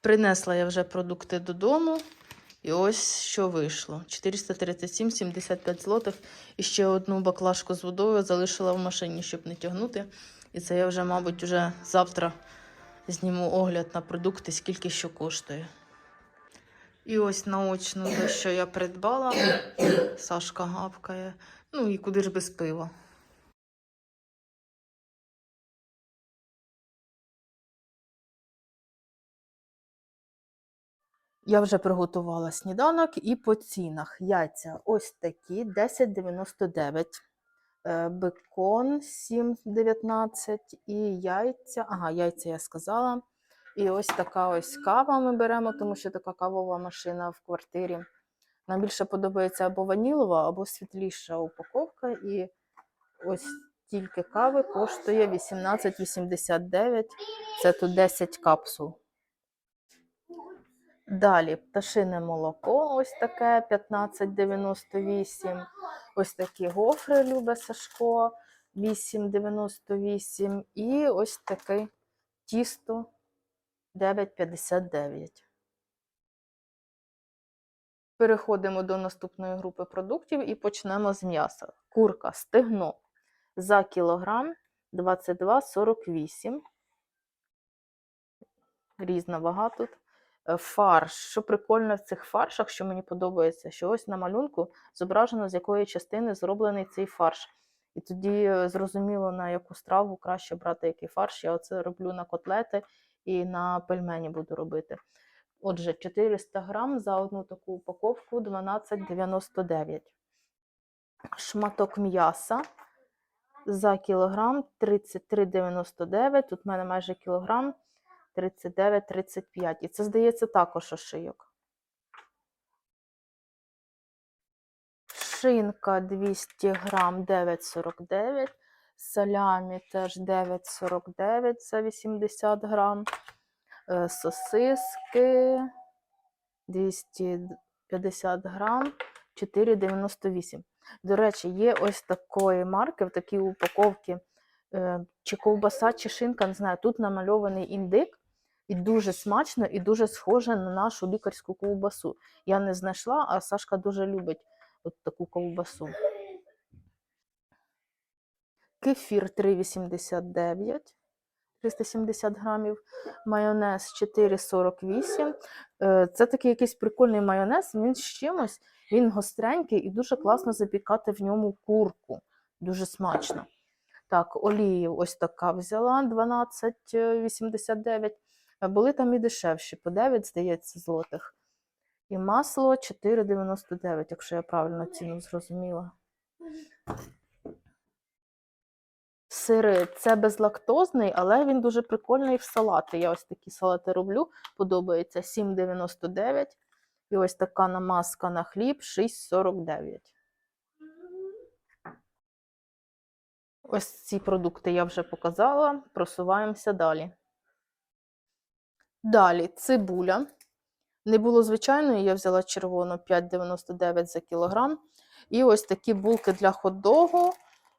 Принесла я вже продукти додому. І ось що вийшло: 437,75 злотих. І ще одну баклажку з водою залишила в машині, щоб не тягнути. І це я вже, мабуть, вже завтра зніму огляд на продукти, скільки що коштує. І ось наочно, що я придбала. Сашка гавкає. Ну і куди ж без пива. Я вже приготувала сніданок і по цінах. Яйця ось такі 10,99. Е, Бекон 7,19 і яйця. Ага, яйця я сказала. І ось така ось кава ми беремо, тому що така кавова машина в квартирі. Нам більше подобається або ванілова, або світліша упаковка. І ось тільки кави коштує 18,89. Це тут 10 капсул. Далі пташине молоко, ось таке 15,98. Ось такі гофри любе Сашко 8,98. І ось таке тісто 9,59. Переходимо до наступної групи продуктів і почнемо з м'яса. Курка стегно за кілограм 22,48. Різна вага тут. Е, Фарш. Що прикольно в цих фаршах, що мені подобається, що ось на малюнку зображено, з якої частини зроблений цей фарш. І тоді е, зрозуміло, на яку страву краще брати який фарш. Я оце роблю на котлети і на пельмені буду робити. Отже, 400 грам за одну таку упаковку 12,99. Шматок м'яса за кілограм 33,99. Тут в мене майже кілограм 39,35. І це, здається, також ошийок. Шинка 200 грам 9,49. Салямі теж 9,49 за 80 грам. Е, Сосиски 250 грам 4,98. До речі, є ось такої марки, в такій упаковці, е, чи ковбаса, чи шинка, не знаю, тут намальований індик, і дуже смачно, і дуже схоже на нашу лікарську ковбасу. Я не знайшла, а Сашка дуже любить от таку ковбасу. Кефір 3,89. 370 грамів, майонез 4,48. Е, Це такий якийсь прикольний майонез, він з чимось, він гостренький і дуже класно запікати в ньому курку. Дуже смачно. Так, олію ось така взяла 12,89. Були там і дешевші, по 9, здається, злотих. І масло 4,99, якщо я правильно ціну зрозуміла. Сири це безлактозний, але він дуже прикольний в салати. Я ось такі салати роблю. Подобається 7,99. І ось така намазка на хліб 6,49. Ось ці продукти я вже показала. Просуваємося далі. Далі цибуля. Не було звичайної, я взяла червону 5,99 за кілограм. І ось такі булки для хот-догу,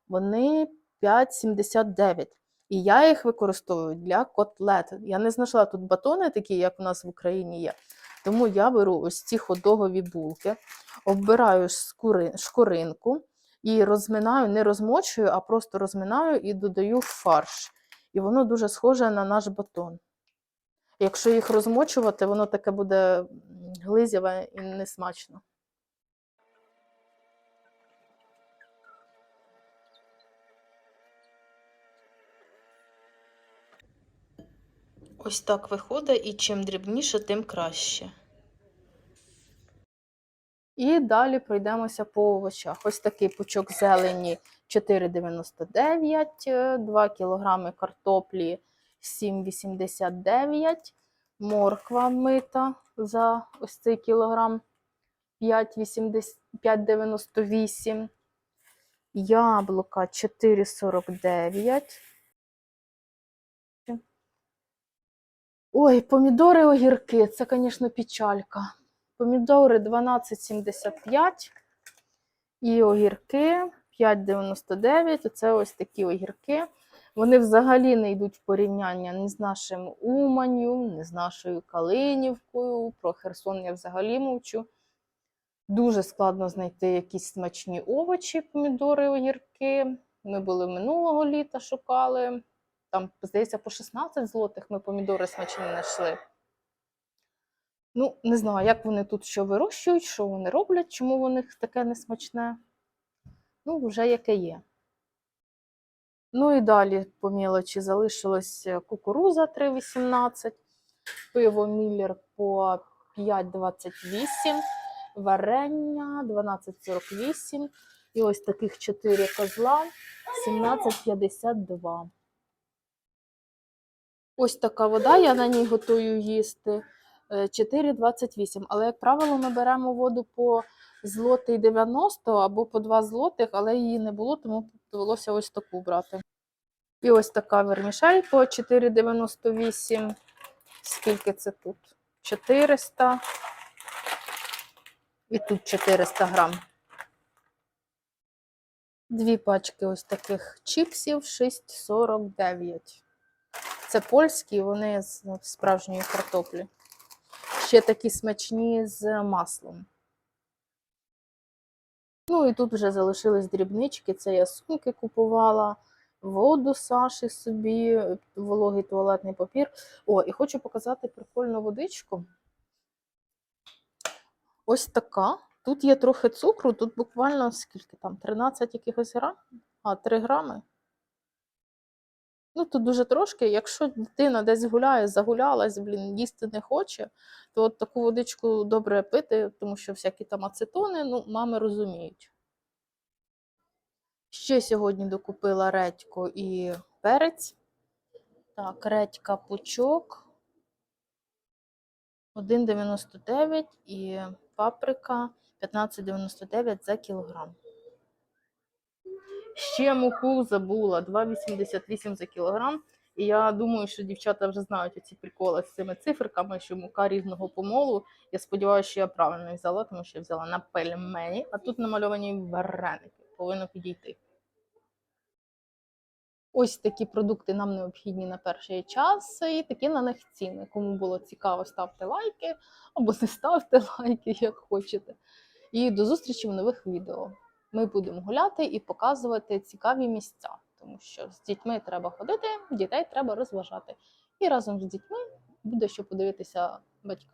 вони 5,79. І я їх використовую для котлет. Я не знайшла тут батони, такі, як у нас в Україні є. Тому я беру ось ці ходогові булки, оббираю шкури- шкуринку і розминаю, не розмочую, а просто розминаю і додаю фарш. І воно дуже схоже на наш батон. Якщо їх розмочувати, воно таке буде глизяве і несмачно. Ось так виходить, і чим дрібніше, тим краще. І далі пройдемося по овочах. Ось такий пучок зелені 4,99, е, 2 кг картоплі 7,89, морква мита за ось цей кілограм 5,98, яблука 4,49. Ой, помідори, огірки, це, звісно, печалька. Помідори 12,75 і огірки 5,99. Оце ось такі огірки. Вони взагалі не йдуть в порівняння ні з нашим Уманню, ні з нашою Калинівкою. Про Херсон я взагалі мовчу. Дуже складно знайти якісь смачні овочі, помідори, огірки. Ми були минулого літа, шукали. Там, здається, по 16 злотих ми помідори смачні знайшли. Ну, не знаю, як вони тут що вирощують, що вони роблять, чому у них таке несмачне. Ну, вже яке є. Ну і далі по мілочі залишилась е, кукуруза 3,18, пиво Міллер по 5,28, варення 12,48 і ось таких 4 козла 17,52. Ось така вода, я на ній готую їсти. е, 4,28. Але, як правило, ми беремо воду по злотий 90 або по 2 злотих, але її не було, тому довелося ось таку брати. І ось така вермішель по 4,98. Скільки це тут? 400. І тут 400 грам. Дві пачки ось таких чіпсів 6,49. Це польські, вони з справжньої картоплі. Ще такі смачні з маслом. Ну і тут вже залишились дрібнички. Це я сумки купувала, воду Саші собі, вологий туалетний папір. О, і хочу показати прикольну водичку. Ось така. Тут є трохи цукру, тут буквально скільки там, 13 якихось грам, а 3 грами. Ну, тут дуже трошки. Якщо дитина десь гуляє, загулялась, блін, їсти не хоче, то от таку водичку добре пити, тому що всякі там ацетони, ну, мами розуміють. Ще сьогодні докупила редьку і перець. Так, редька пучок 1,99 і паприка 15,99 за кілограм. Ще муку забула 2,88 за кілограм. І я думаю, що дівчата вже знають оці приколи з цими циферками, що мука різного помолу. Я сподіваюся, що я правильно взяла, тому що я взяла на пельмені, а тут намальовані вареники. Повинно підійти. Ось такі продукти нам необхідні на перший час, і такі на них ціни. Кому було цікаво, ставте лайки або не ставте лайки, як хочете. І до зустрічі в нових відео. Ми будемо гуляти і показувати цікаві місця, тому що з дітьми треба ходити, дітей треба розважати. І разом з дітьми буде що подивитися батькам.